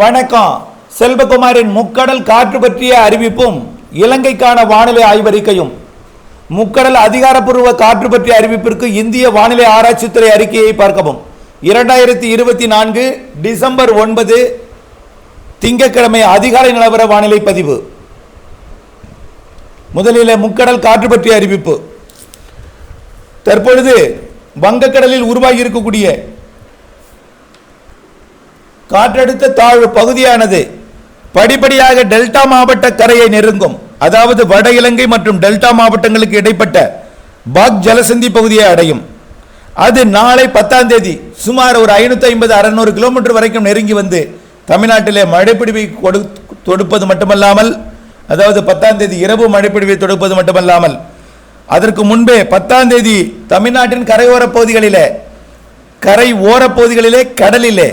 வணக்கம். செல்வகுமாரின் முக்கடல் காற்று பற்றிய அறிவிப்பும் இலங்கைக்கான வானிலை ஆய்வறிக்கையும். முக்கடல் அதிகாரப்பூர்வ காற்று பற்றிய அறிவிப்பிற்கு இந்திய வானிலை ஆராய்ச்சித்துறை அறிக்கையை பார்க்கவும். இரண்டாயிரத்தி இருபத்தி நான்கு டிசம்பர் ஒன்பது திங்கட்கிழமை அதிகாலை நிலவர வானிலை பதிவு. முதலில் முக்கடல் காற்று பற்றிய அறிவிப்பு. தற்பொழுது வங்கக்கடலில் உருவாகி இருக்கக்கூடிய காற்றழுத்த தாழ்வு பகுதியானது படிப்படியாக டெல்டா மாவட்ட கரையை நெருங்கும். அதாவது வட இலங்கை மற்றும் டெல்டா மாவட்டங்களுக்கு இடைப்பட்ட பாக் ஜலசந்தி பகுதியை அடையும். அது நாளை பத்தாம் தேதி சுமார் ஒரு ஐநூற்றி ஐம்பது அறநூறு கிலோமீட்டர் வரைக்கும் நெருங்கி வந்து தமிழ்நாட்டிலே மழைப்பிடிவை கொடு தொடுப்பது மட்டுமல்லாமல் அதாவது பத்தாம் தேதி இரவு மழைப்பிடிவை தொடுப்பது மட்டுமல்லாமல் அதற்கு முன்பே பத்தாம் தேதி தமிழ்நாட்டின் கரையோரப் பகுதிகளிலே கரை ஓரப்பகுதிகளிலே கடலிலே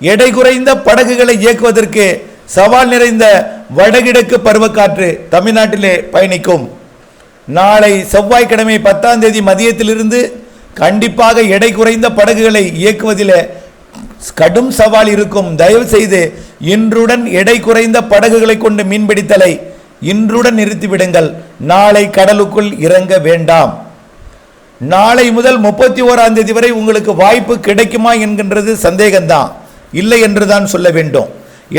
எடை குறைந்த படகுகளை இயக்குவதற்கு சவால் நிறைந்த வடகிழக்கு பருவக்காற்று தமிழ்நாட்டிலே பயணிக்கும். நாளை செவ்வாய்க்கிழமை பத்தாம் தேதி மதியத்திலிருந்து கண்டிப்பாக எடை குறைந்த படகுகளை இயக்குவதில் கடும் சவால் இருக்கும். தயவு செய்து இன்றுடன் எடை குறைந்த படகுகளை கொண்டு மீன்பிடித்தலை இன்றுடன் நிறுத்திவிடுங்கள். நாளை கடலுக்குள் இறங்க வேண்டாம். நாளை முதல் முப்பத்தி ஓராம் தேதி வரை உங்களுக்கு வாய்ப்பு கிடைக்குமா என்கின்றது சந்தேகம்தான். இல்லை என்று தான் சொல்ல வேண்டும்.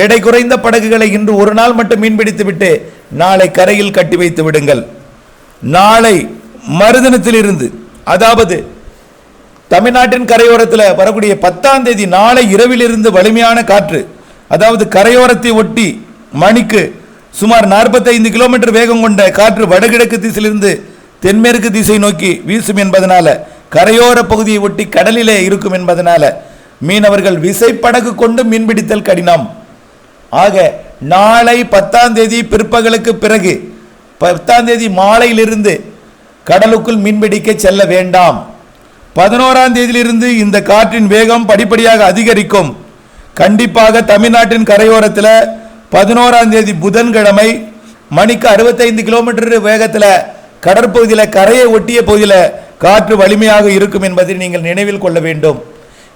எடை குறைந்த படகுகளை இன்று ஒரு நாள் மட்டும் மீன்பிடித்துவிட்டு நாளை கரையில் கட்டி வைத்து விடுங்கள். நாளை மறுதினத்திலிருந்து அதாவது தமிழ்நாட்டின் கரையோரத்தில் வரக்கூடிய பத்தாம் தேதி நாளை இரவிலிருந்து வலிமையான காற்று அதாவது கரையோரத்தை ஒட்டி மணிக்கு சுமார் 45 கிலோமீட்டர் வேகம் கொண்ட காற்று வடகிழக்கு திசையிலிருந்து தென்மேற்கு திசை நோக்கி வீசும் என்பதனால கரையோர பகுதியை ஒட்டி கடலிலே இருக்கும் என்பதனால மீனவர்கள் விசைப்படகு கொண்டு மீன்பிடித்தல் கடினம். ஆக நாளை பத்தாம் தேதி பிற்பகலுக்கு பிறகு பத்தாம் தேதி மாலையிலிருந்து கடலுக்குள் மீன்பிடிக்க செல்ல வேண்டாம். பதினோராம் தேதியிலிருந்து இந்த காற்றின் வேகம் படிப்படியாக அதிகரிக்கும். கண்டிப்பாக தமிழ்நாட்டின் கரையோரத்தில் பதினோராம் தேதி புதன்கிழமை மணிக்கு அறுபத்தைந்து கிலோமீட்டர் வேகத்தில் கடற்பகுதியில் கரையை ஒட்டிய பகுதியில் காற்று வலிமையாக இருக்கும் என்பதை நீங்கள் நினைவில் கொள்ள வேண்டும்.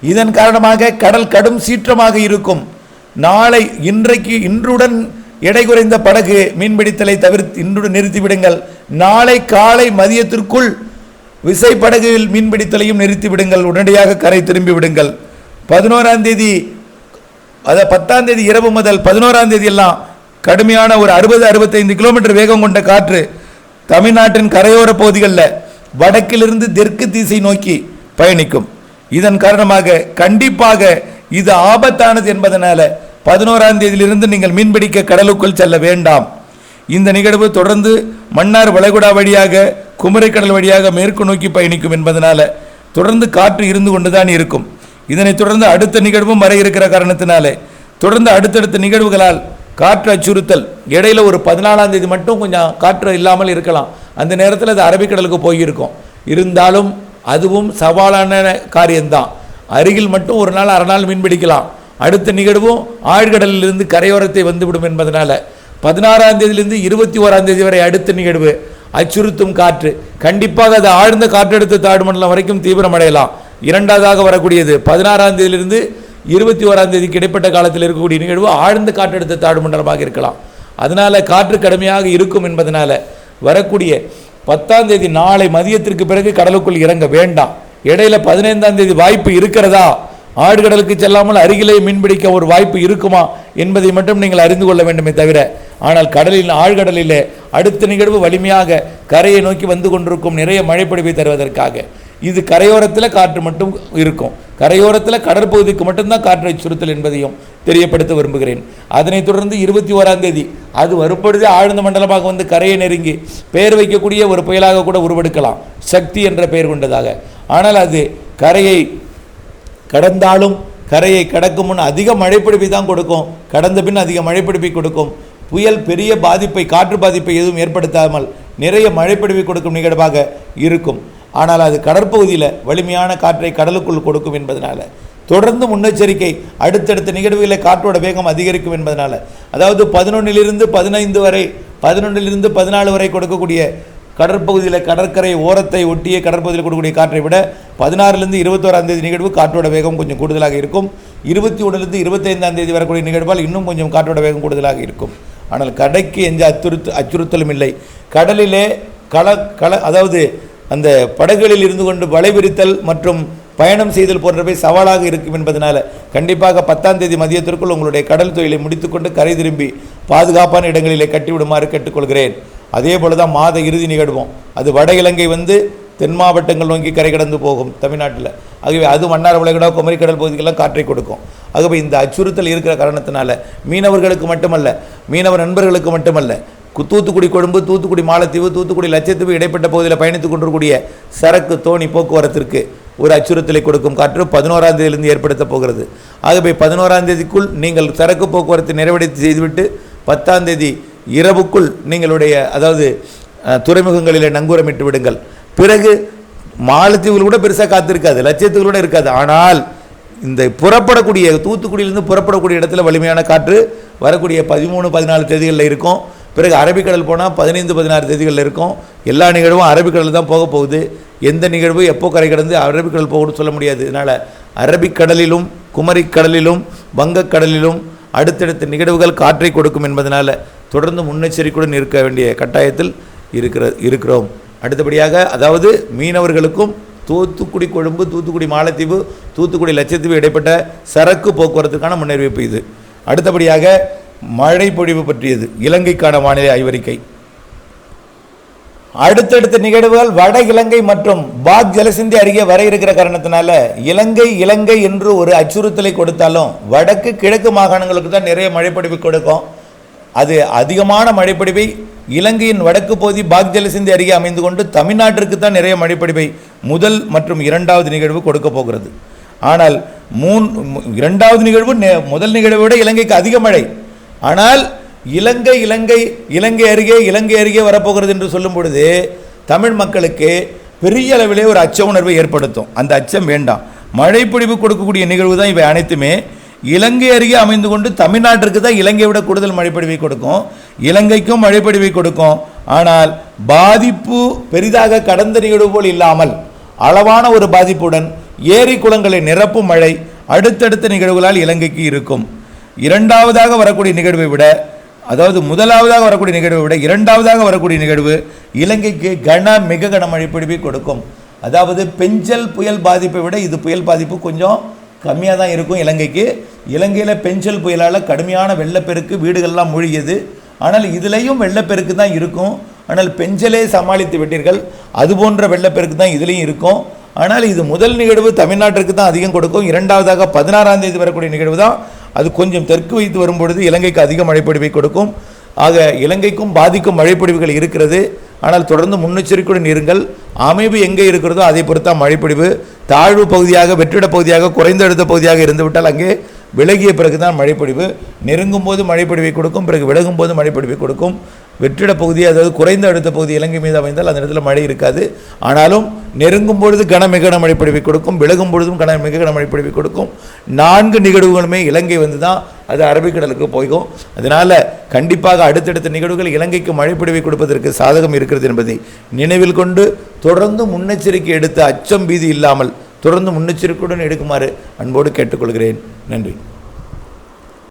இதன் காரணமாக கடல் கடும் சீற்றமாக இருக்கும். நாளை இன்றைக்கு இன்றுடன் எடை குறைந்த படகு மீன்பிடித்தலை தவிர்த்து இன்றுடன் நிறுத்திவிடுங்கள். நாளை காலை மதியத்திற்குள் விசைப்படகில் மீன்பிடித்தலையும் நிறுத்திவிடுங்கள். உடனடியாக கரை திரும்பி விடுங்கள். பதினோராம் தேதி அதை பத்தாம் தேதி இரவு முதல் பதினோராம் தேதி எல்லாம் கடுமையான ஒரு அறுபது அறுபத்தைந்து கிலோமீட்டர் வேகம் கொண்ட காற்று தமிழ்நாட்டின் கரையோர பகுதிகளில் வடக்கிலிருந்து தெற்கு திசை நோக்கி பயணிக்கும். இதன் காரணமாக கண்டிப்பாக இது ஆபத்தானது என்பதனால பதினோராம் தேதியிலிருந்து நீங்கள் மீன்பிடிக்க கடலுக்குள் செல்ல வேண்டாம். இந்த நிகழ்வு தொடர்ந்து மன்னார் வளைகுடா வழியாக குமரிக்கடல் வழியாக மேற்கு நோக்கி பயணிக்கும் என்பதனால தொடர்ந்து காற்று இருந்து கொண்டுதான் இருக்கும். இதனைத் தொடர்ந்து அடுத்த நிகழ்வும் வர இருக்கிற காரணத்தினாலே தொடர்ந்து அடுத்தடுத்த நிகழ்வுகளால் காற்று அச்சுறுத்தல் இடையில ஒரு பதினாலாம் தேதி மட்டும் கொஞ்சம் காற்று இல்லாமல் இருக்கலாம். அந்த நேரத்தில் அது அரபிக்கடலுக்கு போயிருக்கும். இருந்தாலும் அதுவும் சவாலான காரியம்தான். அருகில் மட்டும் ஒரு நாள் அரை நாள் மீன் பிடிக்கலாம். அடுத்த நிகழ்வும் ஆழ்கடலிலிருந்து கரையோரத்தை வந்துவிடும் என்பதனால் பதினாறாம் தேதியிலிருந்து இருபத்தி ஓராம் தேதி வரை அடுத்த நிகழ்வு. அச்சுறுத்தும் காற்று. கண்டிப்பாக அது ஆழ்ந்த காற்றழுத்த தாடு மண்டலம் வரைக்கும் தீவிரமடையலாம். இரண்டாவதாக வரக்கூடியது பதினாறாம் தேதியிலிருந்து இருபத்தி ஓராம் தேதிக்கு இடைப்பட்ட காலத்தில் இருக்கக்கூடிய நிகழ்வு ஆழ்ந்த காற்றழுத்த தாடு மண்டலமாக இருக்கலாம். அதனால் காற்று கடுமையாக இருக்கும் என்பதனால் வரக்கூடிய பத்தாம் தேதி நாளை மதியத்திற்கு பிறகு கடலுக்குள் இறங்க வேண்டாம். இடையில பதினைந்தாம் தேதி வாய்ப்பு இருக்கிறதா? ஆழ்கடலுக்கு செல்லாமல் அருகிலே மீன்பிடிக்க ஒரு வாய்ப்பு இருக்குமா என்பதை மட்டும் நீங்கள் அறிந்து கொள்ள வேண்டுமே தவிர ஆனால் கடலில் ஆழ்கடலிலே அடுத்த நிகழ்வு வலிமையாக கரையை நோக்கி வந்து கொண்டிருக்கும் நிறைய மழைப்பொழிவை தருவதற்காக. இது கரையோரத்தில் காற்று மட்டும் இருக்கும். கரையோரத்தில் கடற்பகுதிக்கு மட்டும்தான் காற்று அச்சுறுத்தல் என்பதையும் தெரியப்படுத்த விரும்புகிறேன். அதனைத் தொடர்ந்து இருபத்தி ஓராம் தேதி அது வரும்பொழுதே ஆழ்ந்த மண்டலமாக வந்து கரையை நெருங்கி பெயர் வைக்கக்கூடிய ஒரு புயலாக கூட உருவெடுக்கலாம். சக்தி என்ற பெயர் கொண்டதாக. ஆனால் அது கரையை கடந்தாலும் கரையை கடக்கும் முன் அதிக மழைப்பிடிப்பை தான் கொடுக்கும். கடந்த பின் அதிக மழைப்பிடிப்பை கொடுக்கும். புயல் பெரிய பாதிப்பை காற்று பாதிப்பை எதுவும் ஏற்படுத்தாமல் நிறைய மழைப்பிடிப்பை கொடுக்கும் நிகழ்வாக இருக்கும். ஆனால் அது கடற்பகுதியில் வலிமையான காற்றை கடலுக்குள் கொடுக்கும் என்பதனால் தொடர்ந்து முன்னெச்சரிக்கை அடுத்தடுத்த நிகழ்வுகளில் காற்றோட வேகம் அதிகரிக்கும் என்பதனால் அதாவது பதினொன்னிலிருந்து பதினைந்து வரை பதினொன்றிலிருந்து பதினாலு வரை கொடுக்கக்கூடிய கடற்பகுதியில் கடற்கரை ஓரத்தை ஒட்டிய கடற்பகுதியில் கொடுக்கக்கூடிய காற்றை விட பதினாறுலேருந்து இருபத்தோராம் தேதி நிகழ்வு காற்றோட வேகம் கொஞ்சம் கூடுதலாக இருக்கும். இருபத்தி ஒன்றுலேருந்து இருபத்தைந்தாம் தேதி வரக்கூடிய நிகழ்வால் இன்னும் கொஞ்சம் காற்றோட வேகம் கூடுதலாக இருக்கும். ஆனால் கடைக்கு எந்த அச்சுறுத்து அச்சுறுத்தலும் இல்லை. கடலிலே கள கள அதாவது அந்த படகுகளில் இருந்து கொண்டு வலை விரித்தல் மற்றும் பயணம் செய்தல் போன்றவை சவாலாக இருக்கும் என்பதனால் கண்டிப்பாக பத்தாம் தேதி மதியத்திற்குள் உங்களுடைய கடல் தொழிலை முடித்துக்கொண்டு கரை திரும்பி பாதுகாப்பான இடங்களிலே கட்டிவிடுமாறு கேட்டுக்கொள்கிறேன். அதே போல தான் மாத இறுதி நிகழ்வும். அது வட இலங்கை வந்து தென் மாவட்டங்கள் நோக்கி கரை கடந்து போகும் தமிழ்நாட்டில். ஆகவே அது மன்னார் வளைகுடா குமரிக்கடல் பகுதிக்கெல்லாம் காற்றை கொடுக்கும். ஆகவே இந்த அச்சுறுத்தல் இருக்கிற காரணத்தினால மீனவர்களுக்கு மட்டுமல்ல மீனவர் நண்பர்களுக்கு மட்டுமல்ல தூத்துக்குடி கொழும்பு தூத்துக்குடி மாலத்தீவு தூத்துக்குடி லட்சத்தீவு இடைப்பட்ட பகுதியில் பயணித்துக் கொண்டிருக்கூடிய சரக்கு தோணி போக்குவரத்திற்கு ஒரு அச்சுறுத்தலை கொடுக்கும் காற்று பதினோராம் தேதியிலிருந்து ஏற்படுத்தப் போகிறது. ஆகவே பதினோராம் தேதிக்குள் நீங்கள் சரக்கு போக்குவரத்து நிறைவடைத்து செய்துவிட்டு பத்தாம் தேதி இரவுக்குள் நீங்களுடைய அதாவது துறைமுகங்களில் துறைமுகங்களிலே நங்கூரமிட்டு விடுங்கள். பிறகு மாலத்தீவுகள் கூட பெருசாக காத்திருக்காது லட்சத்துக்கு கூட இருக்காது. ஆனால் இந்த புறப்படக்கூடிய தூத்துக்குடியிலிருந்து புறப்படக்கூடிய இடத்துல வலிமையான காற்று வரக்கூடிய பதிமூணு பதினாலு தேதிகளில் இருக்கும். பிறகு அரபிக்கடல் போனால் பதினைந்து பதினாறு தேதிகளில் இருக்கும். எல்லா நிகழ்வும் அரபிக்கடல் தான் போக போகுது. எந்த நிகழ்வு எப்போ கரை கடந்து அரபிக்கடல் போகணும்னு சொல்ல முடியாது. இதனால் அரபிக்கடலிலும் குமரிக்கடலிலும் வங்கக்கடலிலும் அடுத்தடுத்த நிகழ்வுகள் காற்றை கொடுக்கும் என்பதனால் தொடர்ந்து முன்னெச்சரிக்கையுடன் இருக்க வேண்டிய கட்டாயத்தில் இருக்கிற இருக்கிறோம். அடுத்தபடியாக அதாவது மீனவர்களுக்கும் தூத்துக்குடி கொழும்பு தூத்துக்குடி மாலத்தீவு தூத்துக்குடி லட்சத்தீவு இடைப்பட்ட சரக்கு போக்குவரத்துக்கான முன்னறிவிப்பு இது. அடுத்தபடியாக மழை பொழிவு பற்றியது. இலங்கைக்கான வானிலை ஆய்வறிக்கை. அடுத்தடுத்த நிகழ்வுகள் வட இலங்கை மற்றும் பாக் ஜலசிந்தி அருகே வர இருக்கிற காரணத்தினால இலங்கை இலங்கை என்று ஒரு அச்சுறுத்தலை கொடுத்தாலும் வடக்கு கிழக்கு மாகாணங்களுக்கு தான் நிறைய மழைப்பொடிவு கொடுக்கும். அது அதிகமான மழைப்பொடிவை இலங்கையின் வடக்கு பகுதி பாக் ஜலசிந்தி அருகே அமைந்து கொண்டு தமிழ்நாட்டிற்கு தான் நிறைய மழைப்பொடிவை முதல் மற்றும் இரண்டாவது நிகழ்வு கொடுக்க போகிறது. ஆனால் மூன் இரண்டாவது நிகழ்வு முதல் நிகழ்வை விட இலங்கைக்கு அதிக மழை. ஆனால் இலங்கை இலங்கை இலங்கை அருகே இலங்கை அருகே வரப்போகிறது என்று சொல்லும் பொழுது தமிழ் மக்களுக்கு பெரிய அளவிலே ஒரு அச்ச உணர்வை ஏற்படுத்தும். அந்த அச்சம் வேண்டாம். மழைப்பொழிவு கொடுக்கக்கூடிய நிகழ்வு தான் இவை அனைத்துமே. இலங்கை அருகே அமைந்து கொண்டு தமிழ்நாட்டிற்கு தான் இலங்கையை விட கூடுதல் மழைப்பொழிவை கொடுக்கும். இலங்கைக்கும் மழைப்பொழிவை கொடுக்கும். ஆனால் பாதிப்பு பெரிதாக கடந்த நிகழ்வு போல் இல்லாமல் அளவான ஒரு பாதிப்புடன் ஏரி குளங்களை நிரப்பும் மழை அடுத்தடுத்த நிகழ்வுகளால் இலங்கைக்கு இருக்கும். இரண்டாவதாக வரக்கூடிய நிகழ்வை விட அதாவது முதலாவதாக வரக்கூடிய நிகழ்வை விட இரண்டாவதாக வரக்கூடிய நிகழ்வு இலங்கைக்கு கன மிக கனமழை பிடிப்பை கொடுக்கும். அதாவது பெஞ்சல் புயல் பாதிப்பை விட இது புயல் பாதிப்பு கொஞ்சம் கம்மியாக தான் இருக்கும் இலங்கைக்கு. இலங்கையில் பெஞ்சல் புயலால் கடுமையான வெள்ளப்பெருக்கு வீடுகள்லாம் மூழ்கியது. ஆனால் இதுலேயும் வெள்ளப்பெருக்கு தான் இருக்கும். ஆனால் பெஞ்சலே சமாளித்து விட்டீர்கள். அது போன்ற வெள்ளப்பெருக்கு தான் இதுலேயும் இருக்கும். ஆனால் இது முதல் நிகழ்வு தமிழ்நாட்டிற்கு தான் அதிகம் கொடுக்கும். இரண்டாவதாக பதினாறாம் தேதி வரக்கூடிய நிகழ்வு தான் அது கொஞ்சம் தெற்கு வைத்து வரும்பொழுது இலங்கைக்கு அதிக மழைப்பொழிவை கொடுக்கும். ஆக இலங்கைக்கும் பாதிக்கும் மழைப்பொழிவுகள் இருக்கிறது. ஆனால் தொடர்ந்து முன்னெச்சரிக்கையுடன் இருங்கள். அமைவு எங்கே இருக்கிறதோ அதை பொறுத்தா மழைப்பொழிவு. தாழ்வு பகுதியாக வெற்றிட பகுதியாக குறைந்த அழுத்த பகுதியாக இருந்துவிட்டால் அங்கே விலகிய பிறகு தான் மழைப்பொழிவு. நெருங்கும் போது மழைப்பொழிவை கொடுக்கும் பிறகு விலகும் போது மழைப்பொழிவை கொடுக்கும். வெற்றிட பகுதி அதாவது குறைந்த அழுத்த பகுதி இலங்கை மீது அமைந்தால் அந்த இடத்துல மழை இருக்காது. ஆனாலும் நெருங்கும் பொழுது கன மிக மழைப்பொழிவை கொடுக்கும் விலகும் பொழுதும் கன மிக கன மழைப்பொழிவை கொடுக்கும். நான்கு நிகழ்வுகளுமே இலங்கை வந்து தான் அது அரபிக்கடலுக்கு போகும் அதனால் கண்டிப்பாக அடுத்தடுத்த நிகழ்வுகள் இலங்கைக்கு மழைப்பொழிவை கொடுப்பதற்கு சாதகம் இருக்கிறது என்பதை நினைவில் கொண்டு தொடர்ந்து முன்னெச்சரிக்கை எடுத்து அச்சம் பீதி இல்லாமல் தொடர்ந்து முன்னெச்சரிக்கையுடன் எடுக்குமாறு அன்போடு கேட்டுக்கொள்கிறேன். நன்றி.